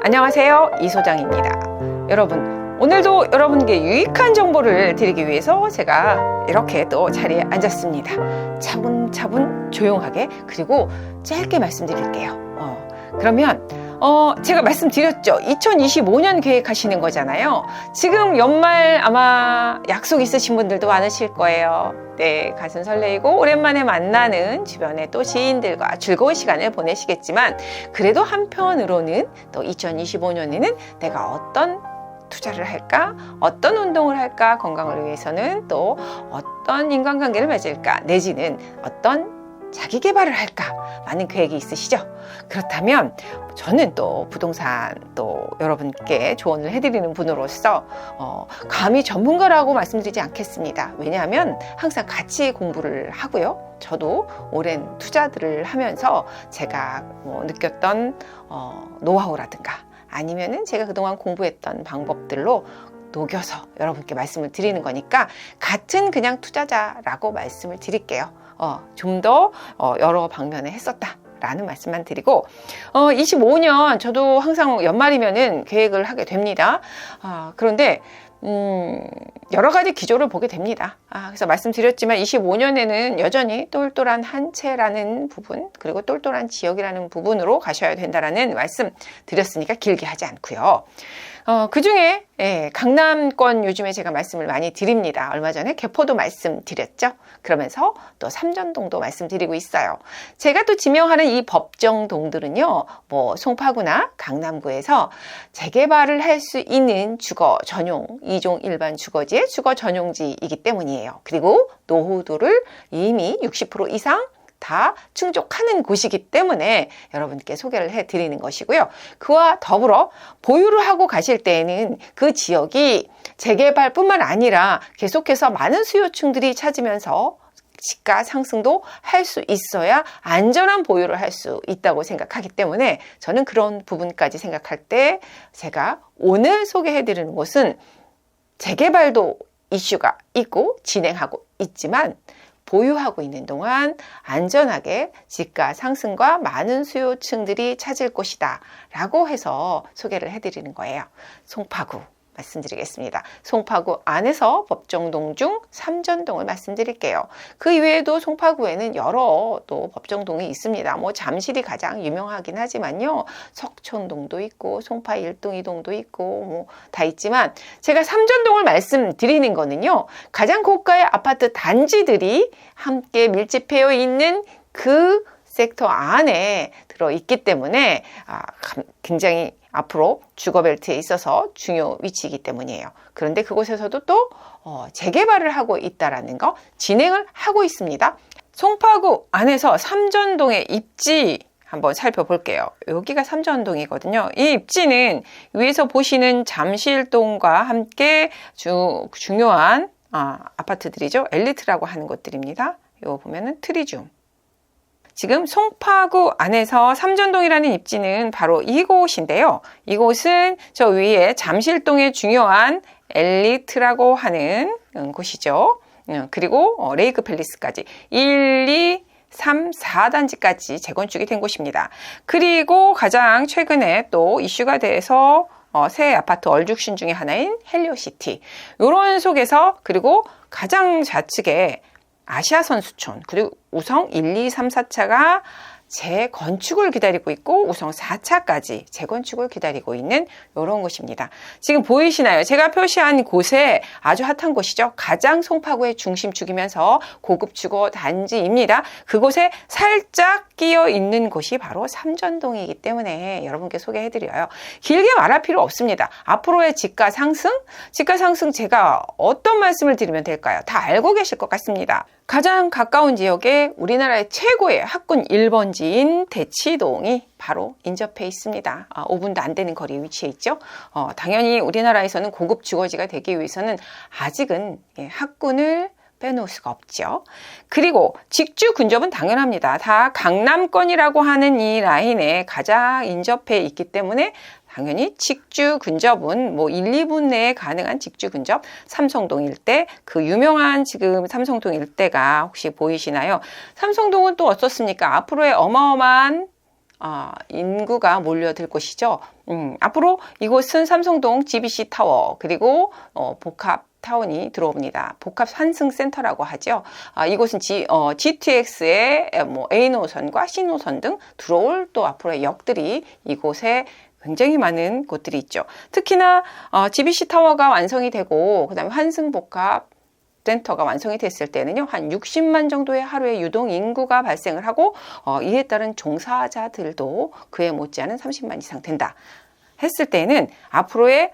안녕하세요. 이 소장입니다. 여러분, 오늘도 여러분께 유익한 정보를 드리기 위해서 제가 이렇게 또 자리에 앉았습니다. 차분차분 조용하게 그리고 짧게 말씀드릴게요. 어, 그러면 어, 제가 말씀드렸죠. 2025년 계획하시는 거잖아요. 지금 연말 아마 약속 있으신 분들도 많으실 거예요. 네, 가슴 설레이고 오랜만에 만나는 주변의 또 지인들과 즐거운 시간을 보내시겠지만 그래도 한편으로는 또 2025년에는 내가 어떤 투자를 할까? 어떤 운동을 할까? 건강을 위해서는 또 어떤 인간관계를 맺을까? 내지는 어떤 자기 개발을 할까? 많은 계획이 있으시죠? 그렇다면 저는 또 부동산 또 여러분께 조언을 해드리는 분으로서 어, 감히 전문가라고 말씀드리지 않겠습니다. 왜냐하면 항상 같이 공부를 하고요. 저도 오랜 투자들을 하면서 제가 뭐 느꼈던 어, 노하우라든가 아니면은 제가 그동안 공부했던 방법들로 녹여서 여러분께 말씀을 드리는 거니까 같은 그냥 투자자라고 말씀을 드릴게요. 어, 좀더 어, 여러 방면에 했었다. 라는 말씀만 드리고 어, 25년 저도 항상 연말이면은 계획을 하게 됩니다. 아, 그런데 음, 여러 가지 기조를 보게 됩니다. 아, 그래서 말씀드렸지만 25년에는 여전히 똘똘한 한 채라는 부분, 그리고 똘똘한 지역이라는 부분으로 가셔야 된다라는 말씀 드렸으니까 길게 하지 않고요. 어, 그 중에 예, 강남권 요즘에 제가 말씀을 많이 드립니다. 얼마 전에 개포도 말씀드렸죠. 그러면서 또 삼전동도 말씀드리고 있어요. 제가 또 지명하는 이 법정동들은요, 뭐 송파구나 강남구에서 재개발을 할 수 있는 주거 전용 2종 일반 주거지의 주거 전용지이기 때문이에요. 그리고 노후도를 이미 60% 이상 다 충족하는 곳이기 때문에 여러분께 소개를 해 드리는 것이고요. 그와 더불어 보유를 하고 가실 때에는 그 지역이 재개발뿐만 아니라 계속해서 많은 수요층들이 찾으면서 시가 상승도 할 수 있어야 안전한 보유를 할 수 있다고 생각하기 때문에 저는 그런 부분까지 생각할 때 제가 오늘 소개해 드리는 곳은 재개발도 이슈가 있고 진행하고 있지만 보유하고 있는 동안 안전하게 집가 상승과 많은 수요층들이 찾을 곳이다 라고 해서 소개를 해드리는 거예요. 송파구 말씀드리겠습니다. 송파구 안에서 법정동 중 삼전동을 말씀드릴게요. 그 이외에도 송파구에는 여러 또 법정동이 있습니다. 뭐 잠실이 가장 유명하긴 하지만요. 석촌동도 있고 송파 1동, 2동도 있고 뭐 다 있지만 제가 삼전동을 말씀드리는 거는요. 가장 고가의 아파트 단지들이 함께 밀집되어 있는 그 섹터 안에 들어 있기 때문에 아, 굉장히 앞으로 주거벨트에 있어서 중요 위치이기 때문이에요. 그런데 그곳에서도 또 어, 재개발을 하고 있다라는 거 진행을 하고 있습니다. 송파구 안에서 삼전동의 입지 한번 살펴볼게요. 여기가 삼전동이거든요. 이 입지는 위에서 보시는 잠실동과 함께 주, 중요한 아, 아파트들이죠. 엘리트라고 하는 곳들입니다. 이거 보면은 트리줌. 지금 송파구 안에서 삼전동이라는 입지는 바로 이곳인데요. 이곳은 저 위에 잠실동의 중요한 엘리트라고 하는 음, 곳이죠. 음, 그리고 어, 레이크 팰리스까지 1, 2, 3, 4단지까지 재건축이 된 곳입니다. 그리고 가장 최근에 또 이슈가 돼서 어, 새 아파트 얼죽신 중의 하나인 헬리오시티. 요런 속에서 그리고 가장 좌측에 아시아 선수촌 그리고 우성 1, 2, 3, 4차가 재건축을 기다리고 있고 우성 4차까지 재건축을 기다리고 있는 이런 곳입니다. 지금 보이시나요? 제가 표시한 곳에 아주 핫한 곳이죠. 가장 송파구의 중심축이면서 고급 주거 단지입니다. 그곳에 살짝 끼어 있는 곳이 바로 삼전동이기 때문에 여러분께 소개해 드려요. 길게 말할 필요 없습니다. 앞으로의 집가 상승? 집가 상승 제가 어떤 말씀을 드리면 될까요? 다 알고 계실 것 같습니다. 가장 가까운 지역에 우리나라의 최고의 학군 1번지인 대치동이 바로 인접해 있습니다. 아, 5분도 안 되는 거리에 위치해 있죠. 어, 당연히 우리나라에서는 고급 주거지가 되기 위해서는 아직은 예, 학군을 빼놓을 수가 없죠. 그리고 직주 근접은 당연합니다. 다 강남권이라고 하는 이 라인에 가장 인접해 있기 때문에 당연히 직주 근접은 뭐 1, 2분 내에 가능한 직주 근접 삼성동 일대 그 유명한 지금 삼성동 일대가 혹시 보이시나요? 삼성동은 또 어떻습니까? 앞으로의 어마어마한 아, 인구가 몰려들 곳이죠. 음, 앞으로 이곳은 삼성동 GBC 타워 그리고 어, 복합 타운이 들어옵니다. 복합 환승 센터라고 하죠. 아, 이곳은 G, 어, GTX의 뭐 A 노선과 C 노선 등 들어올 또 앞으로의 역들이 이곳에 굉장히 많은 곳들이 있죠. 특히나 어, GBC 타워가 완성이 되고 그다음에 환승 복합 센터가 완성이 됐을 때는요 한 60만 정도의 하루의 유동 인구가 발생을 하고 어, 이에 따른 종사자들도 그에 못지않은 30만 이상 된다 했을 때는 앞으로의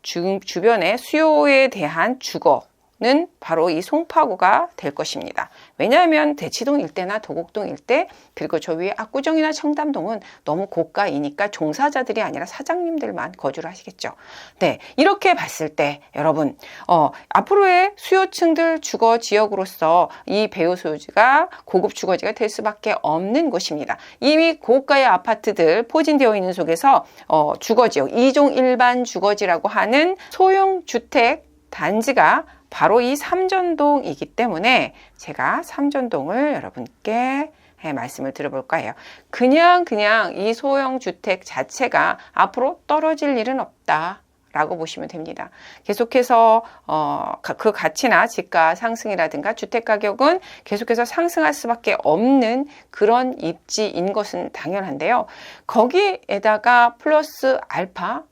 주, 주변의 수요에 대한 주거 는 바로 이 송파구가 될 것입니다. 왜냐하면 대치동 일대나 도곡동 일대 그리고 저 위에 압구정이나 청담동은 너무 고가이니까 종사자들이 아니라 사장님들만 거주를 하시겠죠. 네, 이렇게 봤을 때 여러분 어, 앞으로의 수요층들 주거 지역으로서 이 배우 소유지가 고급 주거지가 될 수밖에 없는 곳입니다. 이미 고가의 아파트들 포진되어 있는 속에서 어, 주거 지역 2종 일반 주거지라고 하는 소형 주택 단지가 바로 이 삼전동이기 때문에 제가 삼전동을 여러분께 말씀을 드려볼까 해요. 그냥 그냥 이 소형 주택 자체가 앞으로 떨어질 일은 없다. 라고 보시면 됩니다. 계속해서 어, 그 가치나 집가 상승이라든가 주택 가격은 계속해서 상승할 수밖에 없는 그런 입지인 것은 당연한데요. 거기에다가 플러스 알파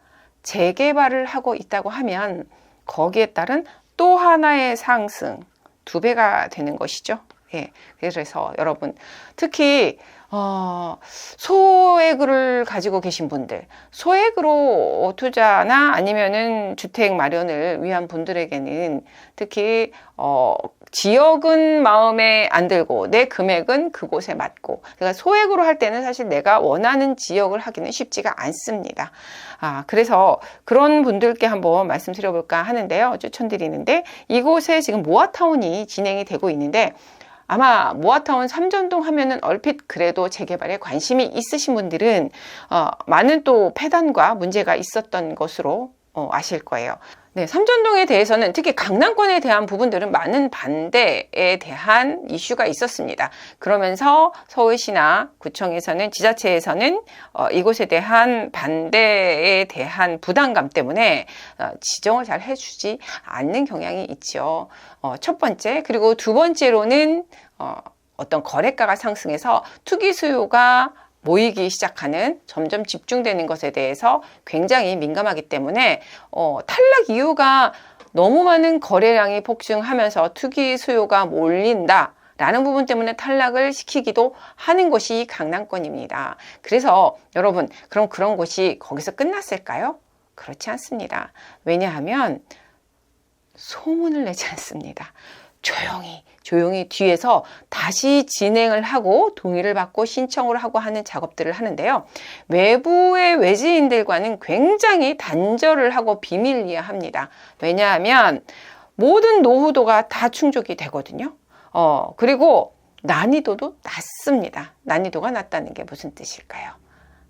재개발을 하고 있다고 하면 거기에 따른 또 하나의 상승 두 배가 되는 것이죠. 예. 그래서 여러분 특히 어, 소액을 가지고 계신 분들, 소액으로 투자나 아니면은 주택 마련을 위한 분들에게는 특히 어, 지역은 마음에 안 들고 내 금액은 그곳에 맞고 그러니까 소액으로 할 때는 사실 내가 원하는 지역을 하기는 쉽지가 않습니다. 아, 그래서 그런 분들께 한번 말씀드려볼까 하는데요. 추천드리는데 이곳에 지금 모아타운이 진행이 되고 있는데 아마 모아타운 삼전동 하면은 얼핏 그래도 재개발에 관심이 있으신 분들은 어, 많은 또 폐단과 문제가 있었던 것으로 어, 아실 거예요. 네, 삼전동에 대해서는 특히 강남권에 대한 부분들은 많은 반대에 대한 이슈가 있었습니다. 그러면서 서울시나 구청에서는 지자체에서는 어, 이곳에 대한 반대에 대한 부담감 때문에 어, 지정을 잘 해주지 않는 경향이 있죠. 어, 첫 번째 그리고 두 번째로는 어, 어떤 거래가가 상승해서 투기 수요가 모이기 시작하는 점점 집중되는 것에 대해서 굉장히 민감하기 때문에 어, 탈락 이유가 너무 많은 거래량이 폭증하면서 투기 수요가 몰린다. 라는 부분 때문에 탈락을 시키기도 하는 곳이 강남권입니다. 그래서 여러분, 그럼 그런 곳이 거기서 끝났을까요? 그렇지 않습니다. 왜냐하면 소문을 내지 않습니다. 조용히 조용히 뒤에서 다시 진행을 하고 동의를 받고 신청을 하고 하는 작업들을 하는데요. 외부의 외지인들과는 굉장히 단절을 하고 비밀리에 합니다. 왜냐하면 모든 노후도가 다 충족이 되거든요. 어, 그리고 난이도도 낮습니다. 난이도가 낮다는 게 무슨 뜻일까요?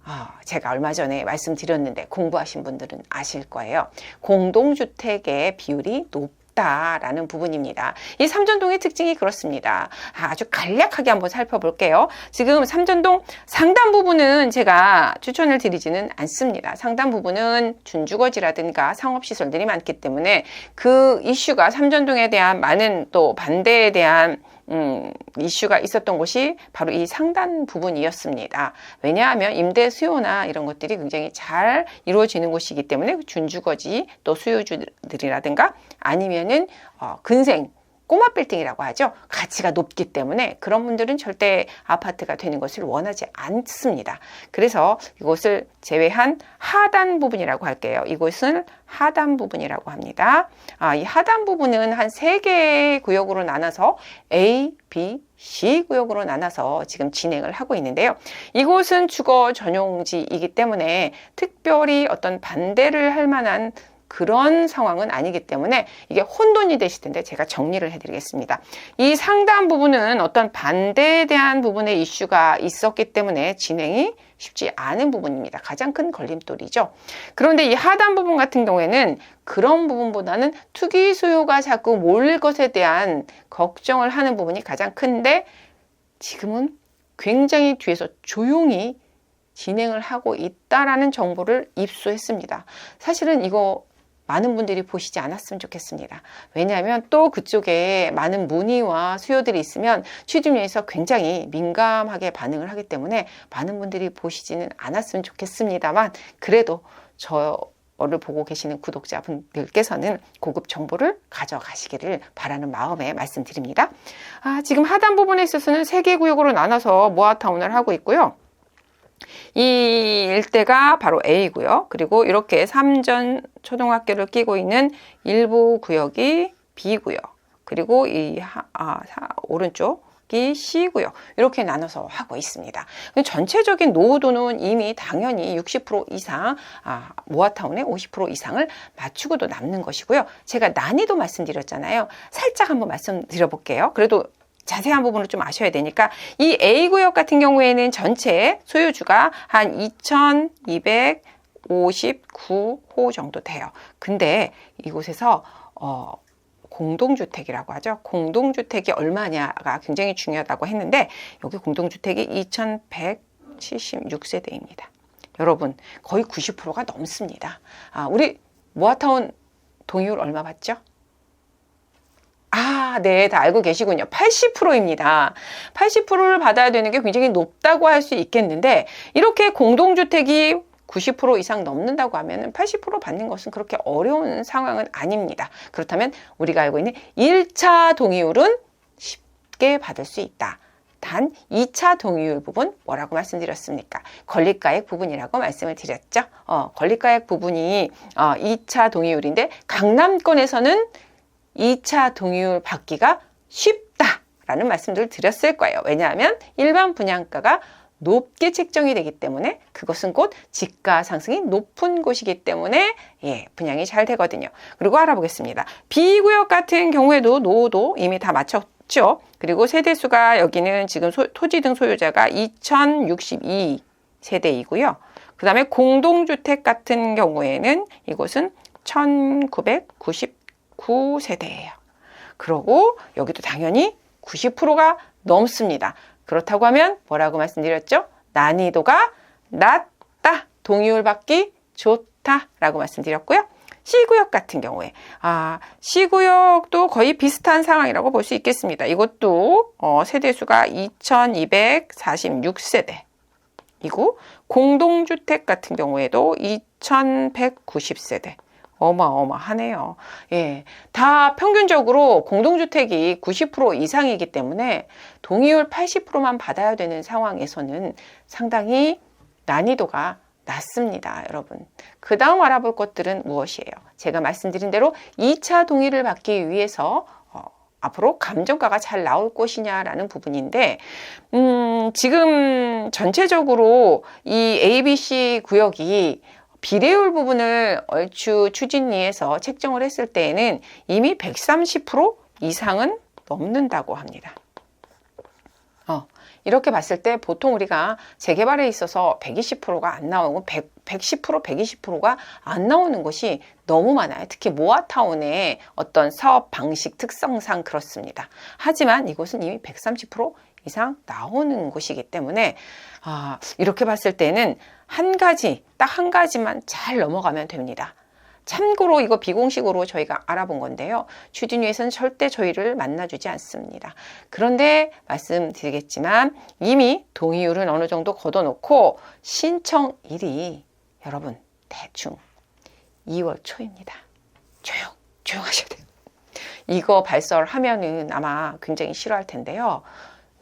어, 제가 얼마 전에 말씀드렸는데 공부하신 분들은 아실 거예요. 공동주택의 비율이 높 다라는 부분입니다. 이 삼전동의 특징이 그렇습니다. 아주 간략하게 한번 살펴볼게요. 지금 삼전동 상단 부분은 제가 추천을 드리지는 않습니다. 상단 부분은 준주거지라든가 상업시설들이 많기 때문에 그 이슈가 삼전동에 대한 많은 또 반대에 대한 음, 이슈가 있었던 곳이 바로 이 상단 부분이었습니다. 왜냐하면 임대 수요나 이런 것들이 굉장히 잘 이루어지는 곳이기 때문에 준주거지 또 수요주들이라든가 아니면은 어, 근생 꼬마 빌딩이라고 하죠. 가치가 높기 때문에 그런 분들은 절대 아파트가 되는 것을 원하지 않습니다. 그래서 이곳을 제외한 하단 부분이라고 할게요. 이곳은 하단 부분이라고 합니다. 아, 이 하단 부분은 한 세 개의 구역으로 나눠서 A, B, C 구역으로 나눠서 지금 진행을 하고 있는데요. 이곳은 주거 전용지이기 때문에 특별히 어떤 반대를 할 만한 그런 상황은 아니기 때문에 이게 혼돈이 되실 텐데 제가 정리를 해드리겠습니다. 이 상단 부분은 어떤 반대에 대한 부분의 이슈가 있었기 때문에 진행이 쉽지 않은 부분입니다. 가장 큰 걸림돌이죠. 그런데 이 하단 부분 같은 경우에는 그런 부분보다는 투기 수요가 자꾸 몰릴 것에 대한 걱정을 하는 부분이 가장 큰데 지금은 굉장히 뒤에서 조용히 진행을 하고 있다라는 정보를 입수했습니다. 사실은 이거 많은 분들이 보시지 않았으면 좋겠습니다. 왜냐하면 또 그쪽에 많은 문의와 수요들이 있으면 취준위에서 굉장히 민감하게 반응을 하기 때문에 많은 분들이 보시지는 않았으면 좋겠습니다만 그래도 저를 보고 계시는 구독자분들께서는 고급 정보를 가져가시기를 바라는 마음에 말씀드립니다. 아, 지금 하단 부분에 있어서는 세 개 구역으로 나눠서 모아타운을 하고 있고요. 이 일대가 바로 A고요. 그리고 이렇게 삼전 초등학교를 끼고 있는 일부 구역이 B고요. 그리고 이 하, 아, 사, 오른쪽이 C고요. 이렇게 나눠서 하고 있습니다. 전체적인 노후도는 이미 당연히 60% 이상 아, 모아타운의 50% 이상을 맞추고도 남는 것이고요. 제가 난이도 말씀드렸잖아요. 살짝 한번 말씀드려 볼게요. 그래도 자세한 부분을 좀 아셔야 되니까 이 A구역 같은 경우에는 전체 소유주가 한 2259호 정도 돼요. 근데 이곳에서 어, 공동주택이라고 하죠. 공동주택이 얼마냐가 굉장히 중요하다고 했는데 여기 공동주택이 2176세대입니다. 여러분 거의 90%가 넘습니다. 아, 우리 모아타운 동의율 얼마 받죠? 아, 네, 다 알고 계시군요. 80%입니다. 80%를 받아야 되는 게 굉장히 높다고 할 수 있겠는데, 이렇게 공동주택이 90% 이상 넘는다고 하면 80% 받는 것은 그렇게 어려운 상황은 아닙니다. 그렇다면 우리가 알고 있는 1차 동의율은 쉽게 받을 수 있다. 단 2차 동의율 부분 뭐라고 말씀드렸습니까? 권리가액 부분이라고 말씀을 드렸죠. 어, 권리가액 부분이 어, 2차 동의율인데 강남권에서는 2차 동의율 받기가 쉽다라는 말씀들을 드렸을 거예요. 왜냐하면 일반 분양가가 높게 책정이 되기 때문에 그것은 곧 지가 상승이 높은 곳이기 때문에 예, 분양이 잘 되거든요. 그리고 알아보겠습니다. B구역 같은 경우에도 노후도 이미 다 맞췄 죠. 그리고 세대수가 여기는 지금 소, 토지 등 소유자가 2062 세대이고요. 그 다음에 공동주택 같은 경우에는 이곳은 1999세대예요. 그러고 여기도 당연히 90%가 넘습니다. 그렇다고 하면 뭐라고 말씀드렸죠? 난이도가 낮다. 동의율 받기 좋다 라고 말씀드렸고요. C구역 같은 경우에 아 C구역도 거의 비슷한 상황이라고 볼 수 있겠습니다. 이것도 어, 세대수가 2246세대 이고 공동주택 같은 경우에도 2190세대 어마어마하네요. 예. 다 평균적으로 공동주택이 90% 이상이기 때문에 동의율 80%만 받아야 되는 상황에서는 상당히 난이도가 낮습니다, 여러분. 그 다음 알아볼 것들은 무엇이에요? 제가 말씀드린 대로 2차 동의를 받기 위해서 어, 앞으로 감정가가 잘 나올 것이냐라는 부분인데, 음, 지금 전체적으로 이 ABC 구역이 비례율 부분을 얼추 추진위에서 책정을 했을 때에는 이미 130% 이상은 넘는다고 합니다. 어, 이렇게 봤을 때 보통 우리가 재개발에 있어서 120%가 안 나오고 100, 110%, 120%가 안 나오는 것이 너무 많아요. 특히 모아타운의 어떤 사업 방식 특성상 그렇습니다. 하지만 이곳은 이미 130% 이상 나오는 곳이기 때문에 아, 이렇게 봤을 때는 한 가지, 딱 한 가지만 잘 넘어가면 됩니다. 참고로 이거 비공식으로 저희가 알아본 건데요. 추진위에서는 절대 저희를 만나주지 않습니다. 그런데 말씀드리겠지만 이미 동의율은 어느 정도 걷어놓고 신청일이 여러분 대충 2월 초입니다. 조용, 조용하셔야 돼요. 이거 발설하면은 아마 굉장히 싫어할 텐데요.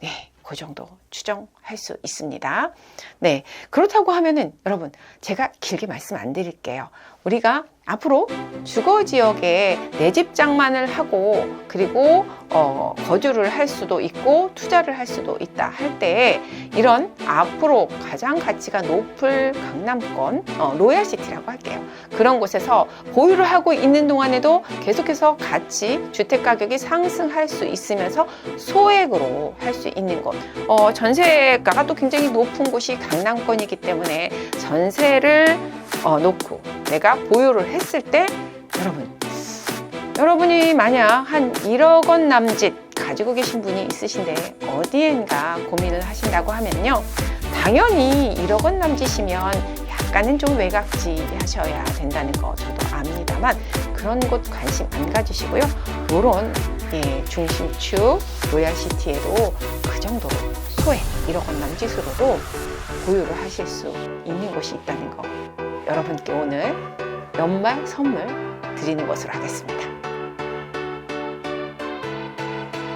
네, 그 정도 추정할 수 있습니다. 네, 그렇다고 하면은 여러분 제가 길게 말씀 안 드릴게요. 우리가 앞으로 주거 지역에 내집 장만을 하고 그리고 어, 거주를 할 수도 있고 투자를 할 수도 있다 할 때 이런 앞으로 가장 가치가 높을 강남권 어, 로얄시티라고 할게요. 그런 곳에서 보유를 하고 있는 동안에도 계속해서 같이 주택 가격이 상승할 수 있으면서 소액으로 할 수 있는 곳. 어, 전세가가 또 굉장히 높은 곳이 강남권이기 때문에 전세를 어, 놓고 내가 보유를 했을 때 여러분 여러분이 만약 한 1억 원 남짓 가지고 계신 분이 있으신데 어디엔가 고민을 하신다고 하면요 당연히 1억 원 남짓이면 약간은 좀 외곽지 하셔야 된다는 거 저도 압니다만 그런 곳 관심 안 가지시고요. 요런 예, 중심축 로얄시티에도 그 정도로 소액 1억 원 남짓으로도 보유를 하실 수 있는 곳이 있다는 거 여러분께 오늘 연말 선물 드리는 것으로 하겠습니다.